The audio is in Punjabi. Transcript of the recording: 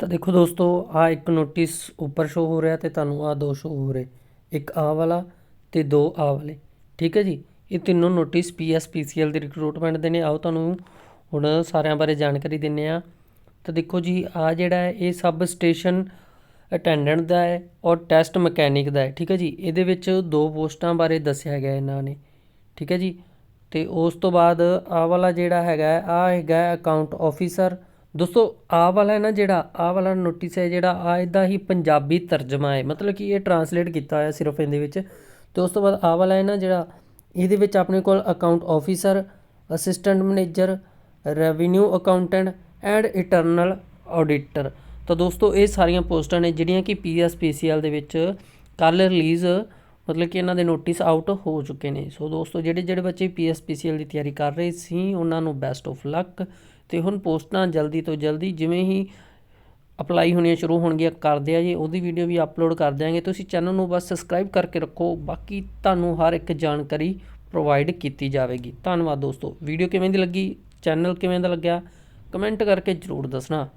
ਤਾਂ ਦੇਖੋ ਦੋਸਤੋ ਆ ਇੱਕ ਨੋਟਿਸ ਉੱਪਰ ਸ਼ੋ ਹੋ ਰਿਹਾ ਤੇ ਤੁਹਾਨੂੰ ਆ ਦੋ ਸ਼ੋ ਹੋ ਰਹੇ। ਇੱਕ ਆ ਵਾਲਾ ਤੇ ਦੋ ਆ ਵਾਲੇ। ਠੀਕ ਹੈ ਜੀ? ਇਹ ਤਿੰਨੋਂ ਨੋਟਿਸ ਪੀਐਸਪੀਸੀਐਲ ਦੀ ਰਿਕਰੂਟਮੈਂਟ ਦੇ ਨੇ। ਆਓ ਤੁਹਾਨੂੰ ਹੁਣ ਸਾਰਿਆਂ ਬਾਰੇ ਜਾਣਕਾਰੀ ਦਿੰਨੇ ਆ ਤਾਂ ਦੇਖੋ ਜੀ ਆ ਜਿਹੜਾ ਹੈ, ਇਹ ਸਬ ਸਟੇਸ਼ਨ ਅਟੈਂਡੈਂਟ ਦਾ ਹੈ ਔਰ ਟੈਸਟ ਮਕੈਨਿਕ ਦਾ ਹੈ। ਠੀਕ ਹੈ ਜੀ? ਇਹਦੇ ਵਿੱਚ ਦੋ ਪੋਸਟਾਂ ਬਾਰੇ ਦੱਸਿਆ ਗਿਆ ਇਹਨਾਂ ਨੇ। ਠੀਕ ਹੈ ਜੀ? ਤੇ ਉਸ ਤੋਂ ਬਾਅਦ ਆ ਵਾਲਾ ਜਿਹੜਾ ਹੈਗਾ ਆ ਹੈਗਾ ਅਕਾਊਂਟ ਆਫੀਸਰ ਦੋਸਤੋ ਆ ਵਾਲਾ ਹੈ ਨਾ ਜਿਹੜਾ ਆ ਵਾਲਾ ਨੋਟਿਸ ਹੈ ਜਿਹੜਾ ਆ ਇਹਦਾ ਹੀ ਪੰਜਾਬੀ ਤਰਜਮਾ ਹੈ। ਮਤਲਬ ਕਿ ਇਹ ਟਰਾਂਸਲੇਟ ਕੀਤਾ ਹੋਇਆ ਸਿਰਫ ਇਹਦੇ ਵਿੱਚ। ਤੇ ਉਸ ਤੋਂ ਬਾਅਦ ਆ ਵਾਲਾ ਹੈ ਨਾ ਜਿਹੜਾ, ਇਹਦੇ ਵਿੱਚ ਆਪਣੇ ਕੋਲ account officer assistant manager revenue accountant and internal auditor ਤਾਂ ਦੋਸਤੋ, ਇਹ ਸਾਰੀਆਂ ਪੋਸਟਾਂ ਨੇ ਜਿਹੜੀਆਂ ਕਿ ਪੀਐਸਪੀਸੀਐਲ ਦੇ ਵਿੱਚ ਕੱਲ ਰਿਲੀਜ਼ ਮਤਲਬ ਕਿ ਇਹਨਾਂ ਦੇ ਨੋਟਿਸ ਆਊਟ ਹੋ ਚੁੱਕੇ ਨੇ। ਸੋ ਦੋਸਤੋ, ਜਿਹੜੇ ਜਿਹੜੇ ਬੱਚੇ ਪੀਐਸਪੀਸੀਐਲ ਦੀ ਤਿਆਰੀ ਕਰ ਰਹੇ ਸੀ, ਉਹਨਾਂ ਨੂੰ ਬੈਸਟ ਆਫ ਲੱਕ ਤੇ ਹੁਣ ਪੋਸਟਾਂ ਜਲਦੀ ਤੋਂ ਜਲਦੀ ਜਿਵੇਂ ਹੀ ਅਪਲਾਈ ਹੋਣੀਆਂ ਸ਼ੁਰੂ ਹੋਣਗੀਆਂ, ਕਰਦੇ ਆ ਜੀ। ਉਹਦੀ ਵੀਡੀਓ ਵੀ ਅਪਲੋਡ ਕਰ ਦਿਆਂਗੇ। ਤੁਸੀਂ ਚੈਨਲ ਨੂੰ ਬਸ ਸਬਸਕ੍ਰਾਈਬ ਕਰਕੇ ਰੱਖੋ। ਬਾਕੀ ਤੁਹਾਨੂੰ ਹਰ ਇੱਕ ਜਾਣਕਾਰੀ ਪ੍ਰੋਵਾਈਡ ਕੀਤੀ ਜਾਵੇਗੀ। ਧੰਨਵਾਦ ਦੋਸਤੋ। ਵੀਡੀਓ ਕਿਵੇਂ ਦੀ ਲੱਗੀ? ਚੈਨਲ ਕਿਵੇਂ ਦਾ ਲੱਗਿਆ? ਕਮੈਂਟ ਕਰਕੇ ਜਰੂਰ ਦੱਸਣਾ।